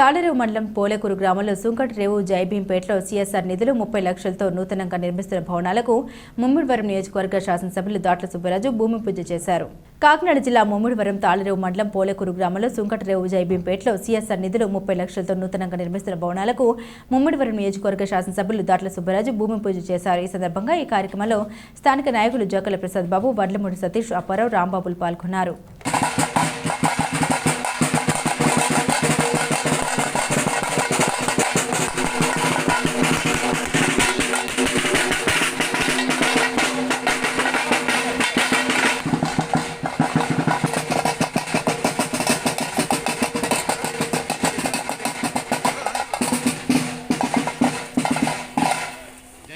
తాళరేవు మండలం పోలేకూరు గ్రామంలో సుంకటరేవు జైభీంపేటలో సీఎస్ఆర్ నిధులు ముప్పై లక్షలతో నూతనంగా నిర్మిస్తున్న భవనాలకు ముమ్మిడివరం నియోజకవర్గ శాసనసభ్యులు దాట్ల సుబ్బరాజు భూమి పూజ చేశారు. కాకినాడ జిల్లా ముమ్మిడివరం తాళరేవు మండలం పోలేకూరు గ్రామంలో సుంకటరేవు జైభీంపేటలో సీఎస్ఆర్ నిధులు ముప్పై లక్షలతో నూతనంగా నిర్మిస్తున్న భవనాలకు ముమ్మిడివరం నియోజకవర్గ శాసనసభ్యులు దాట్ల సుబ్బరాజు భూమి పూజ చేశారు. ఈ సందర్భంగా ఈ కార్యక్రమంలో స్థానిక నాయకులు జోకల ప్రసాద్ బాబు వడ్లమూడి సతీష్ అప్పారావు రాంబాబులు పాల్గొన్నారు.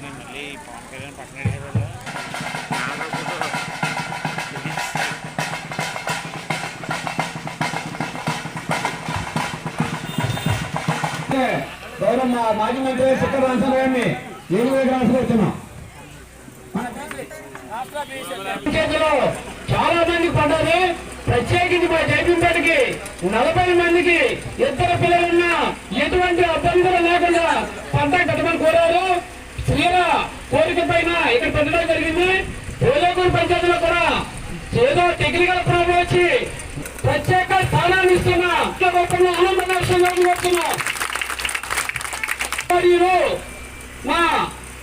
అయిపోతుంది మళ్ళీ పవన్ కళ్యాణ్ పక్కన గౌరవ మాజీ మంత్రి శిఖర్ రాజశేఖర గారిని ఏడు రాష్ట్రం వచ్చినాం చేతిలో చాలా మందికి పడ్డది. ప్రత్యేకించి మా జైపీపేటకి నలభై మందికి ఇద్దరు పిల్లలున్నా ఎటువంటి అభ్యంతరం లేకుండా పంట కట్టమని కోరారు. స్త్రీల కోరిక పైన ఇక్కడ పెట్టడం జరిగింది. పోలేకూరు పంచాయతీలో కూడా ఏదో టెక్నికల్ ప్రాబ్లం వచ్చి ప్రత్యేక స్థానాన్ని ఇస్తున్నా ఆనందంగా విషయంగా మరియు మా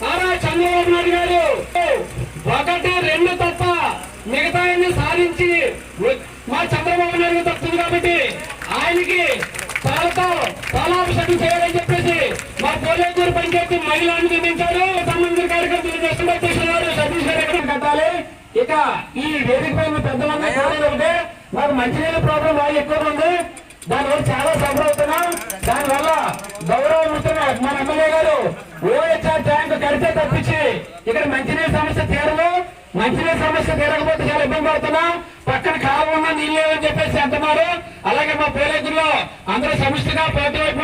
నారా చంద్రబాబు నాయుడు గారు ఒకటి రెండు తప్ప మిగతా సాధించి మా చంద్రబాబు నాయుడు తప్పుతుంది కాబట్టి ఆయనకి పాలతో పాలాభిషేకం చేయాలని చెప్పేసి మా పోలేకూరు పంచాయతీ మహిళలను నిర్మించారు సంబంధిత కార్యకర్తలు చేస్తున్నారు సతీష్ గారు ఎక్కడ కట్టాలి? ఇక ఈ వేదిక పైన పెద్దమంది ఒకటే మాకు మంచినీళ్ళ ప్రాబ్లం బాగా ఎక్కువ ఉంది. దానివల్ల చాలా సఫర్ అవుతున్నాం. దానివల్ల గౌరవ మిత్రులు మన ఎమ్మెల్యే గారు ఓహెచ్ఆర్ ట్యాంక్ కడితే తప్పించి ఇక్కడ మంచినీరు సమస్య తీరదు. మంచినీరు సమస్య తీరకపోతే చాలా ఇబ్బంది పడుతున్నాం. పక్కన కాలువ ఉన్న నీళ్ళు అని చెప్పేసి అంటున్నారు. అలాగే మా పేరెగ్గుల్లో అందరూ సమిష్టిగా ప్రతి వైపు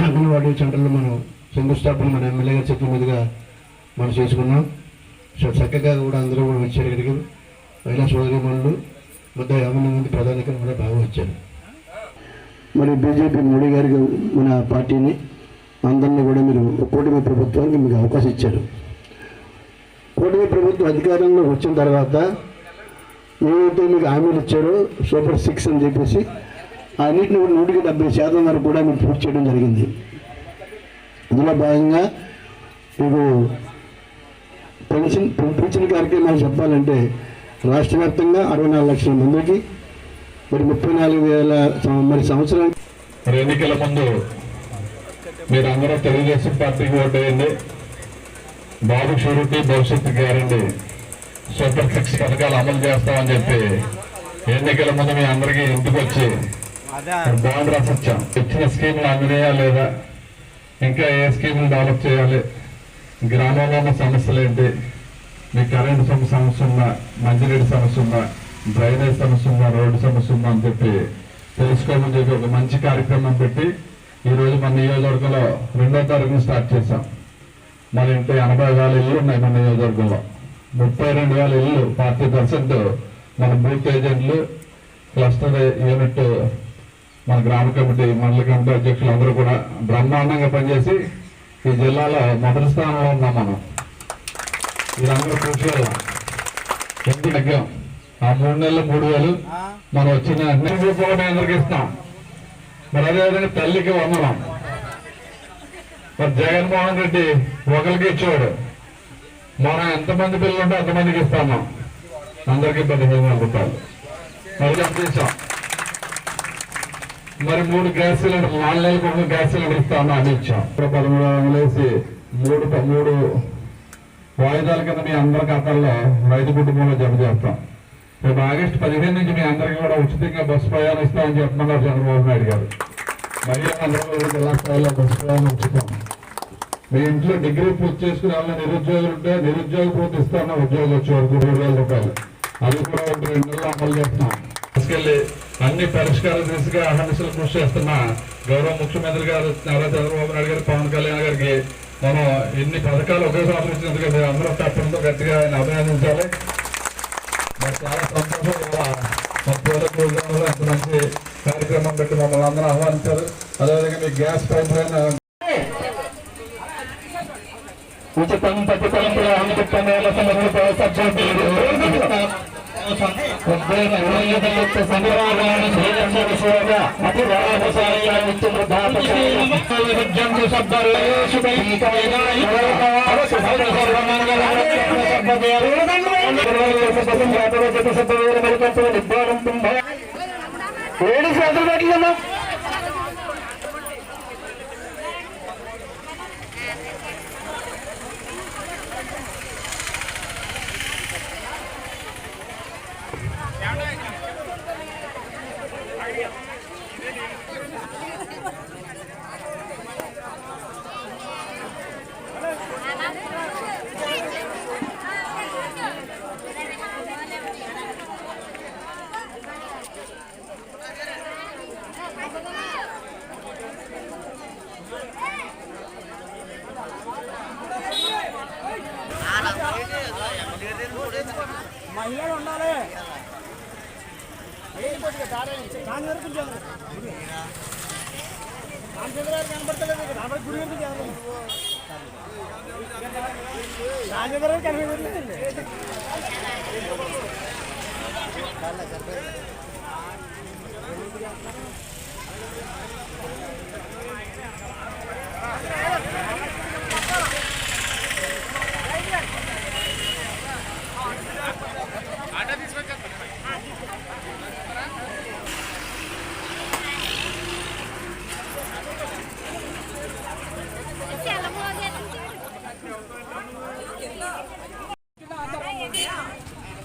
అంగన్వాడీ సెంటర్లో మనం శంకుస్థాపన మన ఎమ్మెల్యే గారు చెప్పిన మీదుగా మనం చేసుకున్నాం. సో చక్కగా కూడా అందరూ కూడా వచ్చారు ఇక్కడికి. మహిళా సోదరి మనులు మొత్తం యాభై మంది ప్రధానికలు కూడా బాగా వచ్చారు. మరి బీజేపీ మోడీ గారికి మన పార్టీని అందరినీ కూడా మీరు కూటమి ప్రభుత్వానికి మీకు అవకాశం ఇచ్చారు. ప్రభుత్వం అధికారంలో వచ్చిన తర్వాత ఏవైతే మీకు హామీలు ఇచ్చారో సూపర్ సిక్స్ అని చెప్పేసి ఆ అన్నింటిని కూడా నూటికి డెబ్బై శాతం వరకు కూడా మీకు పూర్తి చేయడం జరిగింది. అందులో భాగంగా మీకు పెన్షన్ పెన్షన్ కార్యక్రమాలు చెప్పాలంటే రాష్ట్ర వ్యాప్తంగా అరవై నాలుగు లక్షల మందికి మరి ముప్పై నాలుగు వేల మరి సంవత్సరానికి మరి ఎన్నికల ముందు మీరు అందరూ తెలుగుదేశం పార్టీకి ఓటు వేయండి. బాబు షూరిటీ భవిష్యత్తు గ్యారంటీ. సూపర్ సిక్స్ పథకాలు అమలు చేస్తామని చెప్పి ఎన్నికల ముందు మీ అందరికీ ఇంటికి వచ్చి బాండ్ రాసొచ్చాం. ఇచ్చిన స్కీములు అందినాయా లేదా? ఇంకా ఏ స్కీములు డెవలప్ చేయాలి? గ్రామంలో ఉన్న సమస్యలు ఏంటి? మీ కరెంటు సమ- సమస్య ఉందా మంచినీటి సమస్య ఉందా డ్రైనేజ్ సమస్య ఉందా రోడ్డు సమస్య ఉందా అని చెప్పి తెలుసుకోమని చెప్పి ఒక మంచి కార్యక్రమం పెట్టి ఈ రోజు మన నియోజకవర్గంలో రెండో తారీఖున స్టార్ట్ చేశాం. మన ఇంట్లో ఎనభై వేల ఇల్లు ఉన్నాయి మన నియోజకవర్గంలో. ముప్పై రెండు వేల ఇల్లు ఫార్టీ పర్సెంట్ మన బూత్ ఏజెంట్లు క్లస్టర్ యూనిట్ మన గ్రామ కమిటీ మండల కమిటీ అధ్యక్షులు అందరూ కూడా బ్రహ్మాండంగా పనిచేసి ఈ జిల్లాలో మొదటి స్థానంలో ఉన్నాం మనం. వీరందరూ కృషి వల్ల ఎందుకు తగ్గాం ఆ మూడు నెలలు మూడు వేలు మనం వచ్చిన అన్ని రూపాయలు ఇస్తాం. మరి అదేవిధంగా తల్లికి వందనం. మరి జగన్మోహన్ రెడ్డి ఒకరికి ఇచ్చాడు మనం ఎంతమంది పిల్లలు ఉంటే అంతమందికి ఇస్తాము? అందరికీ పదిహేను వందల రూపాయలు. మరి ఎంత మరి మూడు గ్యాస్ సిలిండర్ నాలుగు నెలలకు ఒక గ్యాస్ సిలిండర్ ఇస్తాము అని ఇచ్చాం. ఇప్పుడు పదమూడు వందలు మూడు మూడు వాయిదాల కింద మీ అందరి ఖాతాల్లో రైతు కుటుంబంలో జమ చేస్తాం. రేపు ఆగస్టు పదిహేను నుంచి మీ అందరికీ కూడా ఉచితంగా బస్సు ప్రయాణం ఇస్తామని చెప్తున్నారు చంద్రబాబు నాయుడు గారు. మహిళలందరూ కూడా జిల్లా స్థాయిలో బస్సు ప్రయాణం ఉచితం మీ ఇంట్లో డిగ్రీ పూర్తి చేసుకుని వాళ్ళ నిరుద్యోగులు ఉంటే నిరుద్యోగ పూర్తి ఇస్తాను ఉద్యోగం వచ్చే వరకు మూడు వేల రూపాయలు. అది కూడా ఒక రెండు నెలలు అమలు చేస్తున్నాం తీసుకెళ్ళి అన్ని పరిష్కార దిశగా అహర్నిశలు కృషి చేస్తున్న గౌరవ ముఖ్యమంత్రి గారు నారా చంద్రబాబు నాయుడు గారు పవన్ కళ్యాణ్ గారికి మనం ఎన్ని పథకాలు ఒకేసారి ఇచ్చినందుకు అందరూ తప్పకుండా గట్టిగా ఆయన అభినందించాలి. మరి చాలా సంతోషం. ఇవాళ మన మంచి కార్యక్రమం పెట్టి మమ్మల్ని అందరూ ఆహ్వానించారు. అదేవిధంగా మీ గ్యాస్ పైప్ లైన్ ఉచితం పథకం అందుకు నేల ఏడు శాతం పెట్టలేమా ఇలానే ఉండాలి దాని వరకు దాని చంద్రగారు కనపడతలేదు రాబడి గురి వరకు చేయాలి దాని చంద్రగారు కనపడలేదు సరిపోయింది